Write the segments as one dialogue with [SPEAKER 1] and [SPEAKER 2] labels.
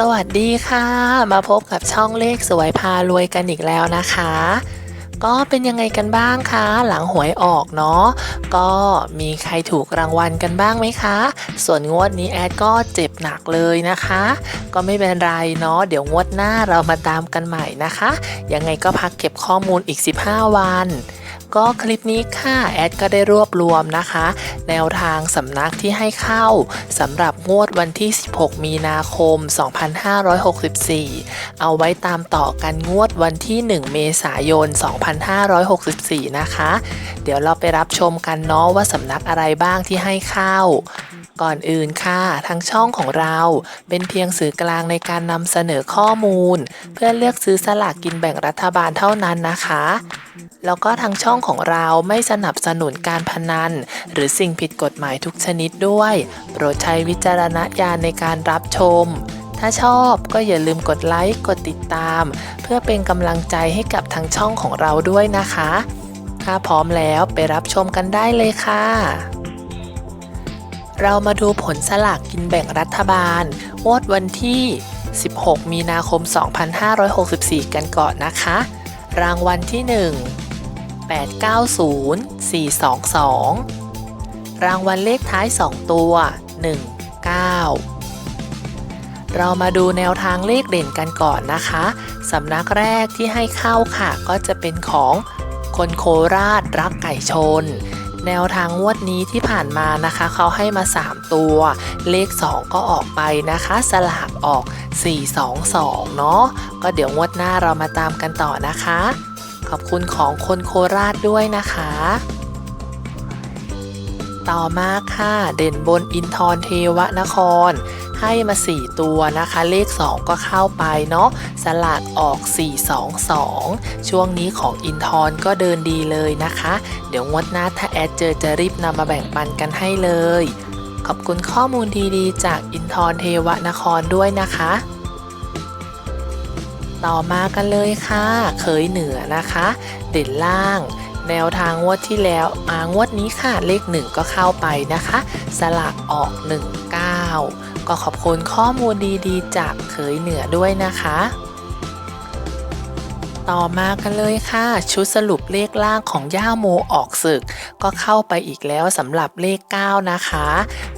[SPEAKER 1] สวัสดีค่ะ มาพบกับช่องเลขสวยพารวยกันอีกแล้วนะคะ ก็เป็นยังไงกันบ้างคะหลังหวยออกเนาะก็มีใครถูกรางวัลกันบ้างไหมคะ ส่วนงวดนี้แอดก็เจ็บหนักเลยนะคะ ก็ไม่เป็นไรเนาะเดี๋ยวงวดหน้าเรามาตามกันใหม่นะคะ ยังไงก็พักเก็บข้อมูลอีก 15 วัน ก็คลิปนี้ค่ะแอดก็ได้รวบรวมนะคะ แนวทางสำนักที่ให้เข้าสำหรับงวดวันที่ 16 มีนาคม 2564 เอาไว้ตามต่อกันงวดวันที่ 1 เมษายน 2564 นะคะ เดี๋ยวเราไปรับชมกันเนาะว่าสำนักอะไรบ้างที่ให้เข้าก่อนอื่นค่ะ ทางช่องของเราเป็นเพียงสื่อกลางในการนำเสนอข้อมูล เพื่อเลือกซื้อสลากกินแบ่งรัฐบาลเท่านั้นนะคะ แล้วก็ทางช่องของเราไม่สนับสนุนการพนัน หรือสิ่งผิดกฎหมายทุกชนิดด้วย โปรดใช้วิจารณญาณในการรับชม ถ้าชอบก็อย่าลืมกดไลค์ กดติดตาม เพื่อเป็นกำลังใจให้กับทางช่องของเราด้วยนะคะ ถ้าพร้อมแล้วไปรับชมกันได้เลยค่ะเรามาดูผลสลากกินแบ่งรัฐบาลงวดวันที่ 16 มีนาคม 2564 กันก่อนนะคะ รางวัลที่ 1 890 422 รางวัลเลขท้าย 2 ตัว 19 เรามาดูแนวทางเลขเด่นกันก่อนนะคะสำนักแรกที่ให้เข้าค่ะ ก็จะเป็นของคนโคราชรักไก่ชน แนวทางงวดนี้ที่ผ่านมานะคะ เขาให้มา 3 ตัว เลข 2 ก็ออกไปนะคะ สลากออก 422 เนาะก็เดี๋ยวงวดหน้าเรามาตามกันต่อนะคะ ขอบคุณของคนโคราชด้วยนะคะ ต่อมาค่ะ เด่นบนอินทรเทวนคร ให้มา 4 ตัวนะคะ เลข 2 ก็เข้าไปเนาะสลากออก 422 ช่วงนี้ของอินทรก็เดินดีเลยนะคะ เดี๋ยวงวดหน้าถ้าแอดเจอจะรีบนำมาแบ่งปันกันให้เลย ขอบคุณข้อมูลดีๆ จากอินทรเทวนครด้วยนะคะ ต่อมากันเลยค่ะ เคยเหนือนะคะ เด่นล่าง แนวทางงวดที่แล้วมางวดนี้ค่ะ เลขหนึ่งก็เข้าไปนะคะ สลากออก 19 ก็ขอบคุณข้อมูลดีๆ จากเคยเหนือด้วยนะคะ ต่อมากันเลยค่ะ ชุดสรุปเลขล่างของย่าโมออกศึก ก็เข้าไปอีกแล้วสำหรับเลข 9 นะคะ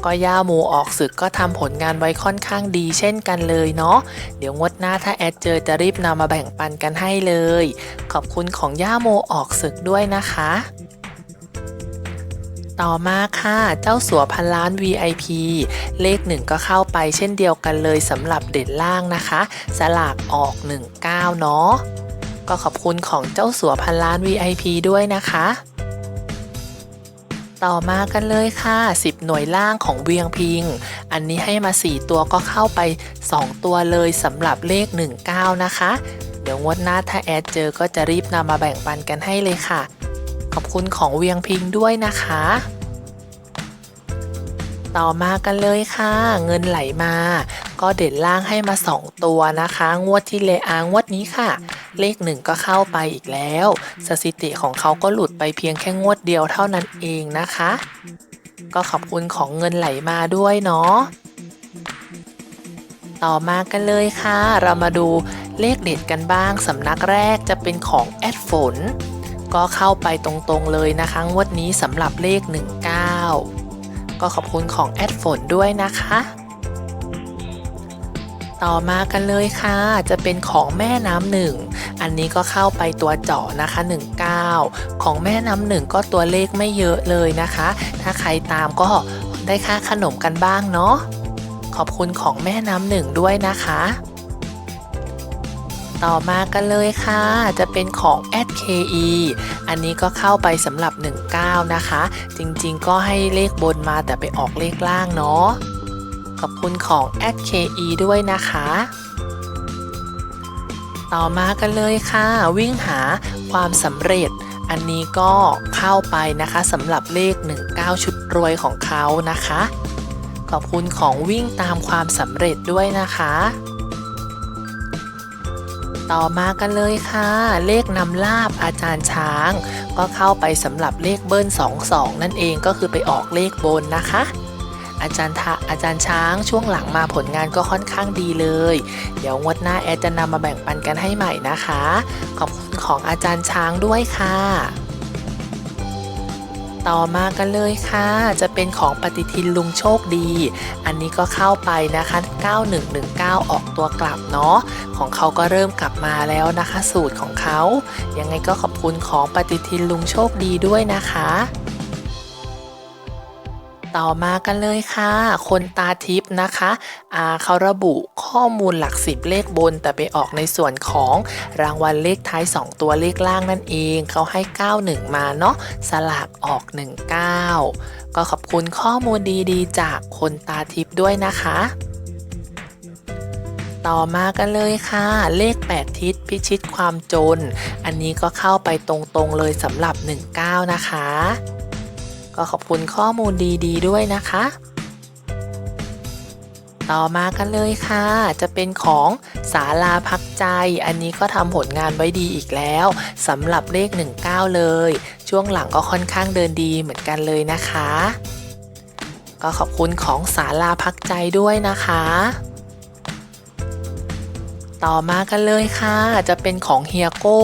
[SPEAKER 1] ก็ย่าโมออกศึกก็ทำผลงานไว้ค่อนข้างดีเช่นกันเลยเนาะเดี๋ยวงดหน้าถ้าแอดเจอจะรีบนำมาแบ่งปันกันให้เลย ขอบคุณของย่าโมออกศึกด้วยนะคะต่อมาค่ะ เจ้าสัวพันล้าน VIP เลขหนึ่งก็เข้าไปเช่นเดียวกันเลยสำหรับเด่นล่างนะคะ สลากออก 19 เนาะ ก็ขอบคุณของเจ้าสัวพันล้าน VIP ด้วยนะคะ ต่อมากันเลยค่ะ 10 หน่วยล่างของเวียงพิง อันนี้ให้มา 4 ตัวก็เข้าไป 2 ตัวเลยสำหรับเลข 19 นะคะ เดี๋ยวงวดหน้าถ้าแอดเจอก็จะรีบนำมาแบ่งปันกันให้เลยค่ะ ขอบคุณของเวียงพิงด้วยนะคะต่อมากันเลยค่ะ เงินไหลมา ก็เด่นล่างให้มา 2 ตัวนะคะ งวดที่เลอางวดนี้ค่ะ เลขหนึ่งก็เข้าไปอีกแล้ว สถิติของเขาก็หลุดไปเพียงแค่งวดเดียวเท่านั้นเองนะคะ ก็ขอบคุณของเงินไหลมาด้วยเนาะต่อมากันเลยค่ะ เรามาดูเลขเด็ดกันบ้าง สำนักแรกจะเป็นของแอดฝน ก็เข้าไปตรงๆเลยนะคะงวดนี้สำหรับเลข 19 ก็ขอบคุณของแอดฝนด้วยนะคะ ต่อมากันเลยค่ะ จะเป็นของแม่น้ำหนึ่ง อันนี้ก็เข้าไปตัวเจาะนะคะ 19 ของแม่น้ำหนึ่งก็ตัวเลขไม่เยอะเลยนะคะ ถ้าใครตามก็ได้ค่าขนมกันบ้างเนาะ ขอบคุณของแม่น้ำหนึ่งด้วยนะคะต่อมากันเลยค่ะ จะเป็นของ @ke อันนี้ก็เข้าไปสำหรับ 19 นะคะ จริงๆ ก็ให้เลขบนมาแต่ไปออกเลขล่างเนาะ ขอบคุณของ @ke ด้วยนะคะ ต่อมากันเลยค่ะ วิ่งหาความสำเร็จ อันนี้ก็เข้าไปนะคะสำหรับเลข 19 ชุดรวยของเขานะคะ ขอบคุณของวิ่งตามความสำเร็จด้วยนะคะต่อมากันเลยค่ะ เลขนำลาบอาจารย์ช้าง ก็เข้าไปสำหรับเลขเบิ้ล 22 นั่นเองก็คือไปออกเลขบนนะคะ อาจารย์ทะอาจารย์ช้างช่วงหลังมาผลงานก็ค่อนข้างดีเลย เดี๋ยวงวดหน้าแอดจะนำมาแบ่งปันกันให้ใหม่นะคะ ขอบคุณของอาจารย์ช้างด้วยค่ะ ต่อมากันเลยค่ะ จะเป็นของปฏิทินลุงโชคดี อันนี้ก็เข้าไปนะคะ 9119 ออกตัวกลับเนาะของเขาก็เริ่มกลับมาแล้วนะคะ สูตรของเขายังไงก็ขอบคุณของปฏิทินลุงโชคดีด้วยนะคะ ต่อมากันเลยค่ะ คนตาทิพย์นะคะอาเขาระบุข้อมูลหลักสิบเลขบน แต่ไปออกในส่วนของรางวัลเลขท้าย 2 ตัวเลขล่างนั่นเอง เขาให้ 91 มาเนาะสลากออก 19 ก็ขอบคุณข้อมูลดีๆ จากคนตาทิพย์ด้วยนะคะต่อมากันเลยค่ะ เลข 8 ทิศพิชิตความจน อันนี้ก็เข้าไปตรงๆเลยสำหรับ 19 นะคะ ก็ขอบคุณข้อมูลดีๆด้วยนะคะ ต่อมากันเลยค่ะ จะเป็นของศาลาพักใจ อันนี้ก็ทำผลงานไว้ดีอีกแล้วสำหรับเลข 19 เลย ช่วงหลังก็ค่อนข้างเดินดีเหมือนกันเลยนะคะ ก็ขอบคุณของศาลาพักใจด้วยนะคะ ต่อมากันเลยค่ะ จะเป็นของเฮียโก้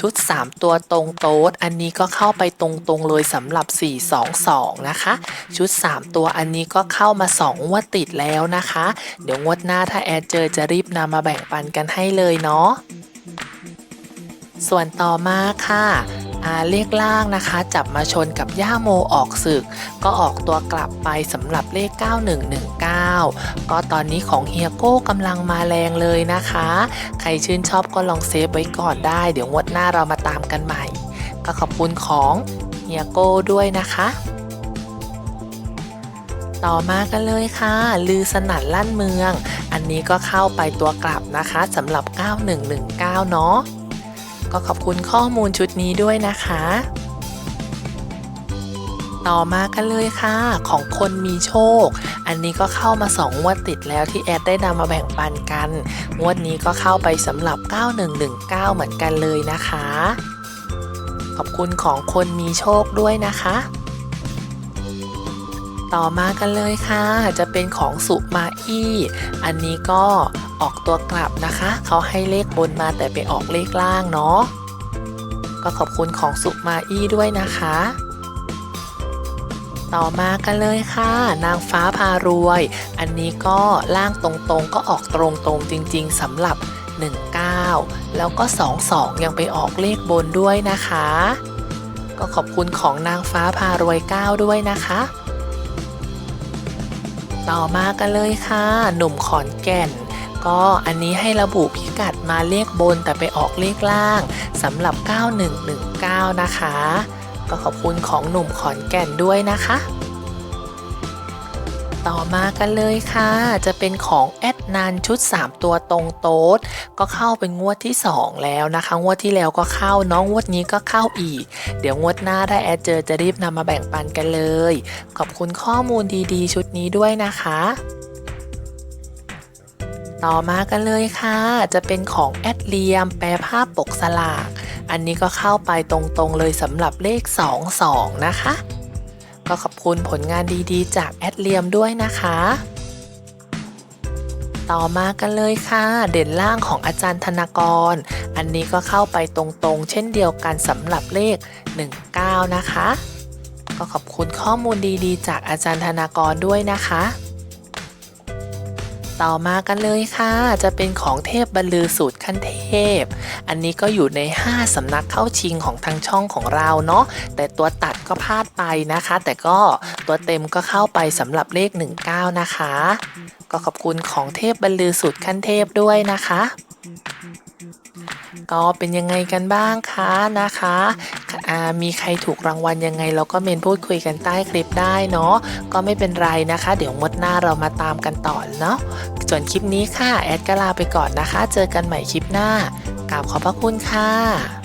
[SPEAKER 1] ชุด 3 ตัวตรงโต๊ดอันนี้ก็เข้าไปตรงๆเลยสำหรับ 422 นะคะ ชุด 3 ตัวอันนี้ก็เข้ามา 2 งวดติดแล้วนะคะ เดี๋ยวงวดหน้าถ้าแอดเจอจะรีบนำมาแบ่งปันกันให้เลยเนาะส่วนต่อมาค่ะ เลขล่างนะคะ จับมาชนกับย่าโมออกศึก ก็ออกตัวกลับไปสำหรับเลข 9119 ก็ตอนนี้ของเฮียโก้กำลังมาแรงเลยนะคะ ใครชื่นชอบก็ลองเซฟไว้ก่อนได้ เดี๋ยวงวดหน้าเรามาตามกันใหม่ ก็ขอบคุณของเฮียโก้ด้วยนะคะต่อมากันเลยค่ะ ลือสนั่นลั่นเมือง อันนี้ก็เข้าไปตัวกลับนะคะสำหรับ 9119 เนาะ ก็ขอบคุณข้อมูลชุดนี้ด้วยนะคะ ต่อมากันเลยค่ะ ของคนมีโชค อันนี้ก็เข้ามา2งวดติดแล้วที่แอดได้นำมาแบ่งปันกัน งวดนี้ก็เข้าไปสำหรับ 9119 เหมือนกันเลยนะคะ ขอบคุณของคนมีโชคด้วยนะคะต่อมากันเลยค่ะ จะเป็นของสุมาอี้ อันนี้ก็ ออกตัวกลับนะคะ เขาให้เลขบนมาแต่ไปออกเลขล่างเนาะก็ขอบคุณของสุมาอี้ด้วยนะคะ ต่อมากันเลยค่ะ นางฟ้าพารวย อันนี้ก็ล่างตรงๆก็ออกตรงๆจริงๆสำหรับ 19 แล้วก็ 22 ยังไปออกเลขบนด้วยนะคะ ก็ขอบคุณของนางฟ้าพารวย 9 ด้วยนะคะต่อมากันเลยค่ะ หนุ่มขอนแก่น ก็อันนี้ให้ระบุพิกัดมาเลขบนแต่ไปออกเลขล่างสำหรับ 9119 นะคะ ก็ขอบคุณของหนุ่มขอนแก่นด้วยนะคะ ต่อมากันเลยค่ะ จะเป็นของแอดนานชุด 3 ตัวตรงโต๊ดก็เข้าเป็นงวดที่ 2 แล้วนะคะ งวดที่แล้วก็เข้าน้องงวดนี้ก็เข้าอีก เดี๋ยวงวดหน้าได้แอดเจอจะรีบนำมาแบ่งปันกันเลย ขอบคุณข้อมูลดีๆ ชุดนี้ด้วยนะคะ ต่อมากันเลยค่ะ จะเป็นของแอดเลียม แปลภาพปกสลาก อันนี้ก็เข้าไปตรงๆเลยสำหรับเลข 22 นะคะ ก็ขอบคุณผลงานดีๆ จากแอดเลียมด้วยนะคะ ต่อมากันเลยค่ะ เด่นล่างของอาจารย์ธนากร อันนี้ก็เข้าไปตรงๆ เช่นเดียวกันสำหรับเลข 19 นะคะ ก็ขอบคุณข้อมูลดีๆ จากอาจารย์ธนากรด้วยนะคะ ต่อมากันเลยค่ะ จะเป็นของเทพบรรลือสูตรขั้นเทพ อันนี้ก็อยู่ใน 5 สำนักเข้าชิงของทางช่องของเราเนาะแต่ตัวตัดก็พลาดไปนะคะ แต่ก็ตัวเต็มก็เข้าไปสำหรับเลข 19 นะคะ ก็ขอบคุณของเทพบรรลือสูตรขั้นเทพด้วยนะคะก็เป็นยังไงกันบ้างคะนะคะ มีใครถูกรางวัลยังไง เราก็เมนพูดคุยกันใต้คลิปได้เนาะก็ไม่เป็นไรนะคะ เดี๋ยวงดหน้าเรามาตามกันต่อเนาะส่วนคลิปนี้ค่ะ แอดก็ลาไปก่อนนะคะ เจอกันใหม่คลิปหน้ากราบขอบพระคุณค่ะ